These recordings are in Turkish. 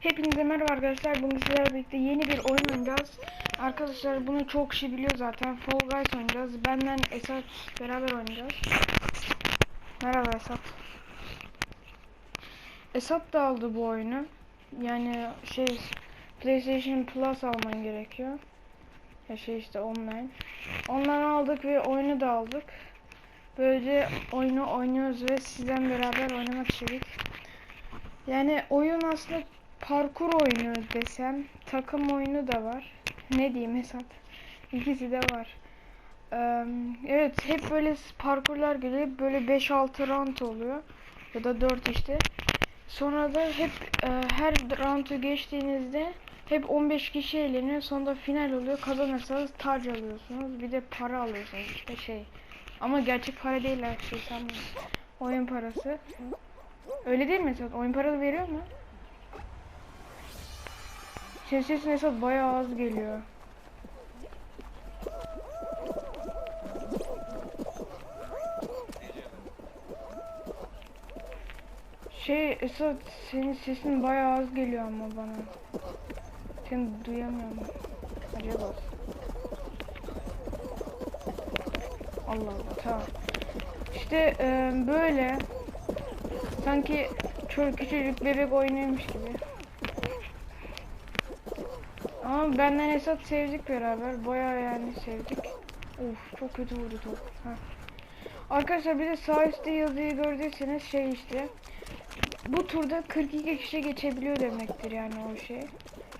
Hepinize merhaba arkadaşlar. Bugün sizlerle birlikte yeni bir oyun oynayacağız. Arkadaşlar bunu çok kişi biliyor zaten. Fall Guys oynayacağız. Benden Esat beraber oynayacağız. Merhaba Esat. Esat da aldı bu oyunu. Yani şey PlayStation Plus alman gerekiyor. Ya şey işte online. Ondan aldık ve oyunu da aldık. Böylece oyunu oynuyoruz ve sizden beraber oynamak istedik. Yani oyun aslında parkur oyunu desem, takım oyunu da var. Ne diyeyim Esat? İkisi de var. Eee, evet hep böyle parkurlar geliyor. Böyle 5-6 round oluyor. Ya da 4 işte. Sonra da hep e, her roundu geçtiğinizde hep 15 kişi eğleniyor. Sonunda final oluyor. Kazanırsanız tac alıyorsunuz. Bir de para alıyorsunuz işte şey. Ama gerçek para değil her şey sanmıyorum. Oyun parası. Öyle değil mi? Oyun paralı veriyor mu? Sesin Esat bayağı az geliyor. Şey Esat senin sesin bayağı az geliyor ama bana. Seni duyamıyorum. Acaba. Allah Allah tamam. İşte e, böyle sanki çocuk küçücük bebek oynuyormuş gibi. Ama benden Esat sevdik beraber. Bayağı yani sevdik. Of çok kötü vurdu top. Heh. Arkadaşlar bir de sağ üstte yazıyı gördüyseniz şey işte. Bu turda 42 kişi geçebiliyor demektir yani o şey.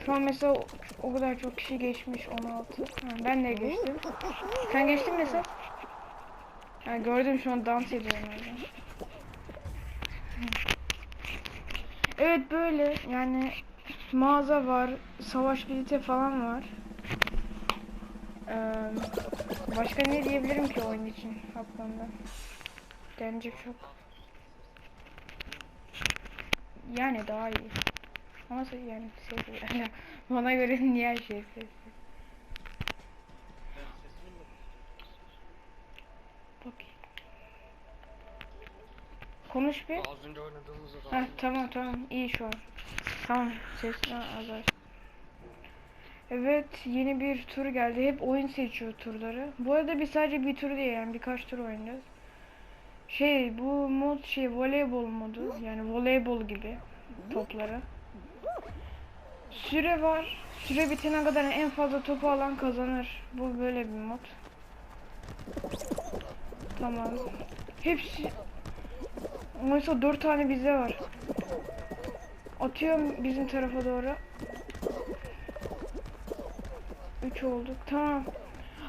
Şu an mesela o kadar çok kişi geçmiş 16. Ha, ben de geçtim. Sen geçtin mi Esat? Ha, gördüm şu an dans ediyorum orada. Evet böyle yani mağaza var, savaş bileti falan var. Ee, başka ne diyebilirim ki oyun için aklımda? Denecek çok. Yani daha iyi. Ama yani sessiz. Yani bana göre niye her şey sessiz? Bakayım. Konuş bir. Az önce oynadığımız Ha tamam tamam iyi şu an. Tamam ses ha, azar. Evet yeni bir tur geldi. Hep oyun seçiyor turları. Bu arada biz sadece bir tur değil yani birkaç tur oynayacağız. Şey bu mod şey voleybol modu yani voleybol gibi topları. Süre var. Süre bitene kadar en fazla topu alan kazanır. Bu böyle bir mod. Tamam. Hepsi Oysa dört tane bizde var. Atıyorum bizim tarafa doğru. Üç olduk. Tamam.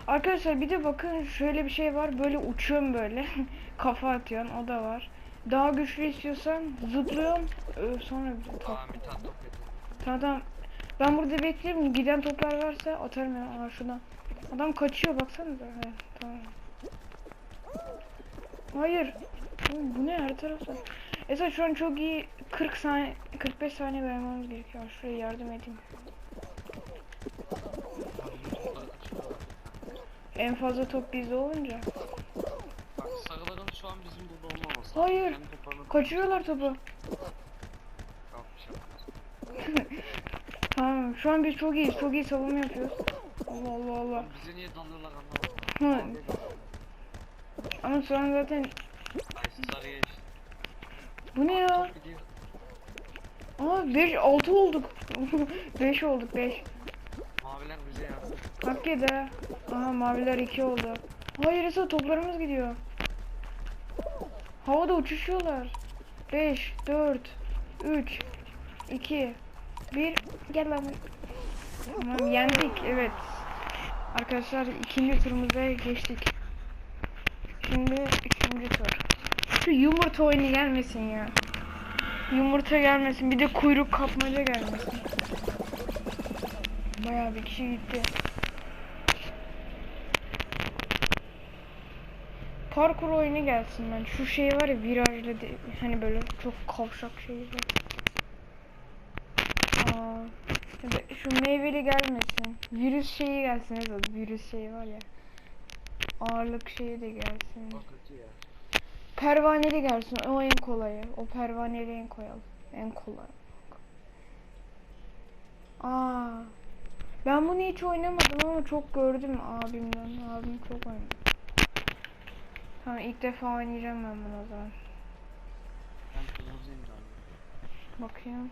Arkadaşlar bir de bakın şöyle bir şey var. Böyle uçuyorum böyle. Kafa atıyorsun. O da var. Daha güçlü istiyorsan zıplıyorum. Ee, sonra bir top. Tamam bir tane top. Tamam. Ben burada bekleyeyim. Giden toplar varsa atarım ya. Aa şuradan. Adam kaçıyor baksanıza. He, tamam. Hayır. Oğlum bu ne her tarafta? Esat şu an çok iyi 40 saniye 45 saniye vermemiz gerekiyor. Şuraya yardım edeyim. En fazla top bizde olunca. Bak sarıların şu an bizim burada olmaması. Hayır. Kaçırıyorlar topu. Şey. Tamam şu an biz çok iyiyiz. Çok iyi savunma yapıyoruz. Allah Allah Allah. Bize niye dalıyorlar anlamadım. Ama an zaten. Bu ne ya? Aa 5 6 olduk. 5 olduk 5. Maviler bize yardım. Hak yedi. Aha maviler 2 oldu. Hayır Esat toplarımız gidiyor. Havada uçuşuyorlar. 5, 4, 3, 2, 1. Gel lan. Tamam yendik evet. Arkadaşlar ikinci turumuza geçtik. Şimdi üçüncü tur. Şu yumurta oyunu gelmesin ya. Yumurta gelmesin. Bir de kuyruk kapmaca gelmesin. Bayağı bir kişi gitti. Parkur oyunu gelsin ben. Şu şey var ya virajlı de- hani böyle çok kavşak da şu meyveli gelmesin. Virüs şeyi gelsin virüs şeyi var ya. Ağırlık şeyi de gelsin. Kötü ya. Pervaneli gelsin. O en kolayı. O pervaneli en koyalım. En kolay. Aa. Ben bunu hiç oynamadım ama çok gördüm abimden. Abim çok oynadı. Tamam ilk defa oynayacağım ben bunu o zaman. Bakayım.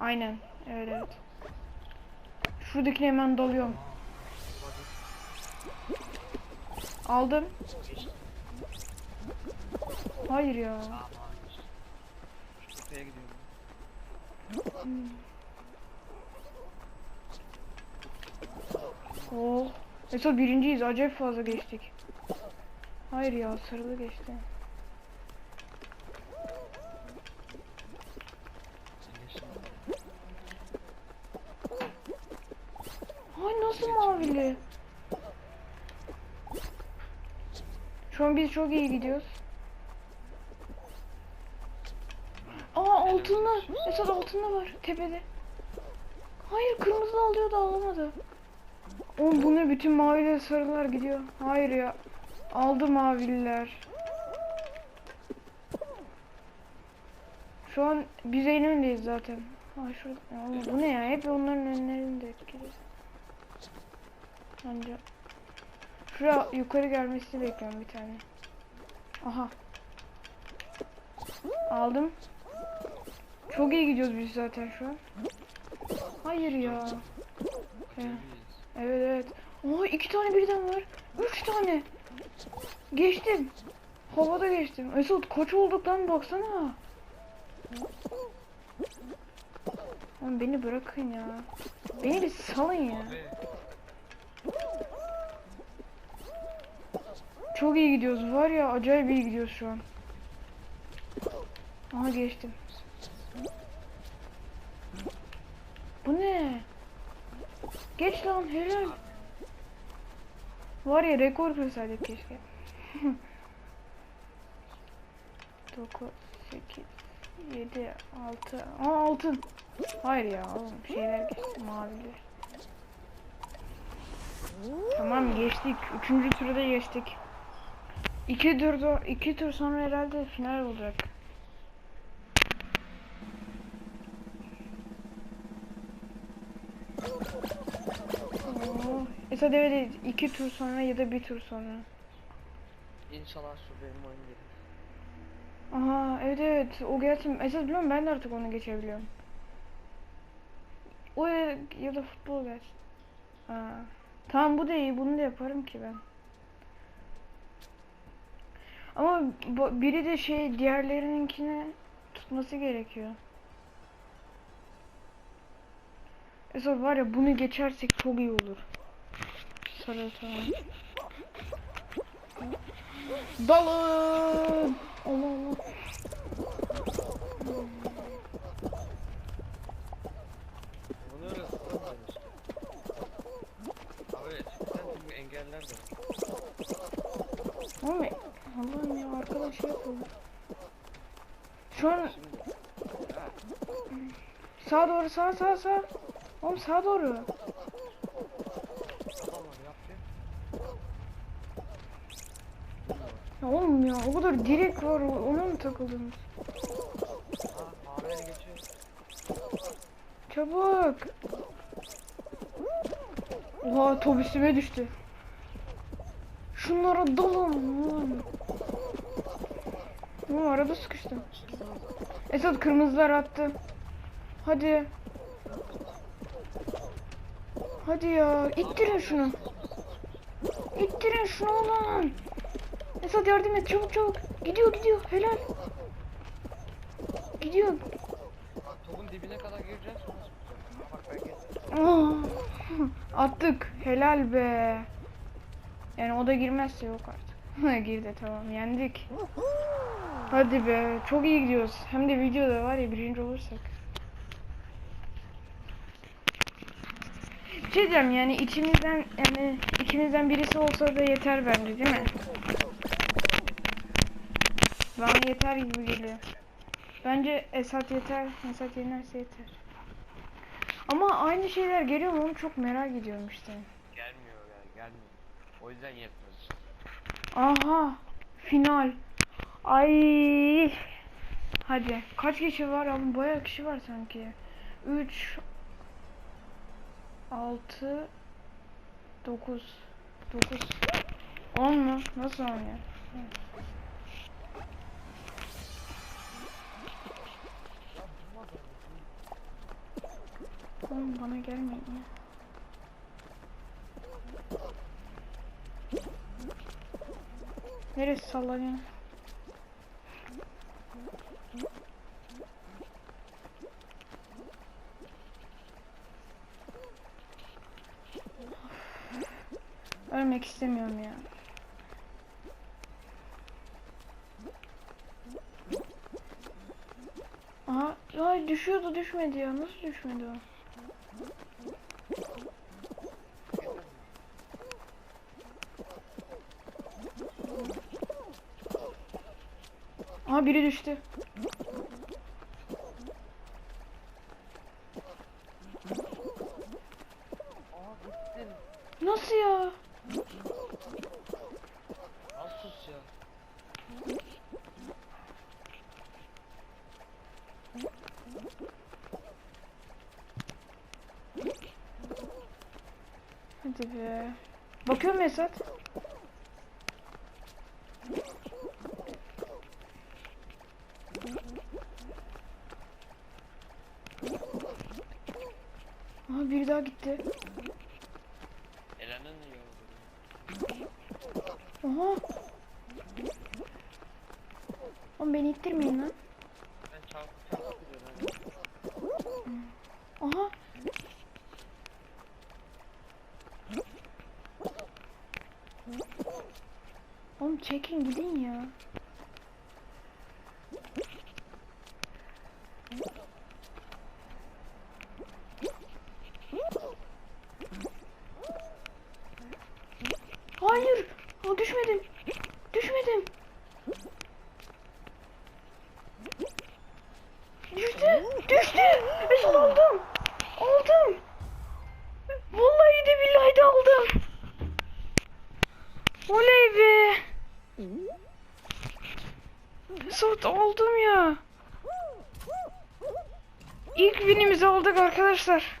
Aynen. Evet evet. Şuradakine hemen dalıyorum. Aldım. Hayır ya. Aa mavi geçti. Şu tepeye gidiyorum. Oh. Mesela birinciyiz. Acayip fazla geçtik. Hayır ya sarılı geçti. Ay nasıl mavili? Şu an biz çok iyi gidiyoruz. Aa altınlı. Esat altınlı var tepede. Hayır kırmızı alıyor da alamadı. Oğlum bu ne bütün maviler sarılar gidiyor. Hayır ya. Aldı mavililer. Şu an biz en öndeyiz zaten. Ay şurada. Oğlum bu ne ya? Hep onların önlerinde gidiyoruz. Bence. Şuraya yukarı gelmesini bekliyorum bir tane. Aha. Aldım. Çok iyi gidiyoruz biz zaten şu an. Hayır ya. Evet evet. Oha iki tane birden var. Üç tane. Geçtim. Havada geçtim. Esat kaç olduk lan baksana. Oğlum beni bırakın ya. Beni bir salın ya. Abi. Çok iyi gidiyoruz var ya acayip iyi gidiyoruz şu an. Aha geçtim. Bu ne? Geç lan helal. Var ya rekor kırsaydık keşke. 9, 8, 7, 6. Aa altın. Hayır ya oğlum şeyler geçti maviler. Tamam geçtik. Üçüncü turda geçtik. İki tur iki tur sonra herhalde final olacak. Esad evet iki tur sonra ya da bir tur sonra. İnşallah şu benim oyun gelir. Aha evet evet o gelsin. Esad biliyor musun ben de artık onu geçebiliyorum. O ya, ya da futbol gelsin. Aa. Tamam bu da iyi bunu da yaparım ki ben. Ama biri de şey diğerlerininkine tutması gerekiyor. Esad var ya bunu geçersek çok iyi olur. Sarı tamam. Dalın! Allah Allah. Bunu öyle sıkıntı işte. Abi cidden çünkü engeller de. Oğlum Allah'ım ya arkadaş şey yapıyor. Şu an sağa doğru sağa sağa sağa. Oğlum sağa doğru. Ya oğlum ya o kadar direk var ona mı takıldınız? Çabuk. Oha top üstüme düştü. Şunlara dalın Oğlum arada sıkıştım. Esat kırmızılar attı. Hadi. Hadi ya ittirin şunu. İttirin şunu lan. Esat yardım et çabuk çabuk. Gidiyor gidiyor helal. Gidiyor. Topun dibine kadar gireceğiz Attık. Helal be. Yani o da girmezse yok artık. Girdi tamam yendik. Hadi be çok iyi gidiyoruz. Hem de videoda var ya birinci olursak. Şey diyeceğim yani içimizden yani ikimizden birisi olsa da yeter bence değil mi? Bana yeter gibi geliyor. Bence Esat yeter. Esat yenerse yeter. Ama aynı şeyler geliyor mu çok merak ediyorum işte. Gelmiyor yani gelmiyor. O yüzden işte. Aha final. Ay. Hadi. Kaç kişi var abi? Bayağı kişi var sanki. 3 6 9 9 10 mu? Nasıl 10 ya? Oğlum bana gelmeyin ya. Neresi sallanıyor? İstemiyorum ya. Aha, ay düşüyordu düşmedi ya. Nasıl düşmedi o? Aha biri düştü. Nasıl ya? Asus ya. Hadi be. Bakıyor mu Esat? Aha biri daha gitti. Oldu. Aha. Oğlum beni ittirmeyin lan. Ben çarpıp çarpıp gidiyorum. Aha. Oğlum çekin gidin ya. Hayır. Aa, düşmedim. Düşmedim. Düştü. Düştü. Mesut oldum. Oldum. Vallahi de billahi de oldum. Oley be. Mesut oldum ya. İlk winimizi aldık arkadaşlar.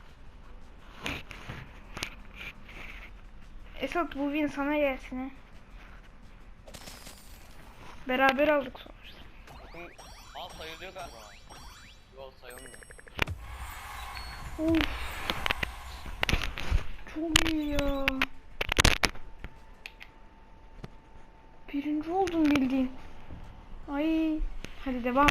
Esat bu win sana gelsin he. Beraber aldık sonuçta. Al sayılıyor galiba. Yok sayılmıyor. Of. Çok iyi ya. Birinci oldum bildiğin. Ay. Hadi devam.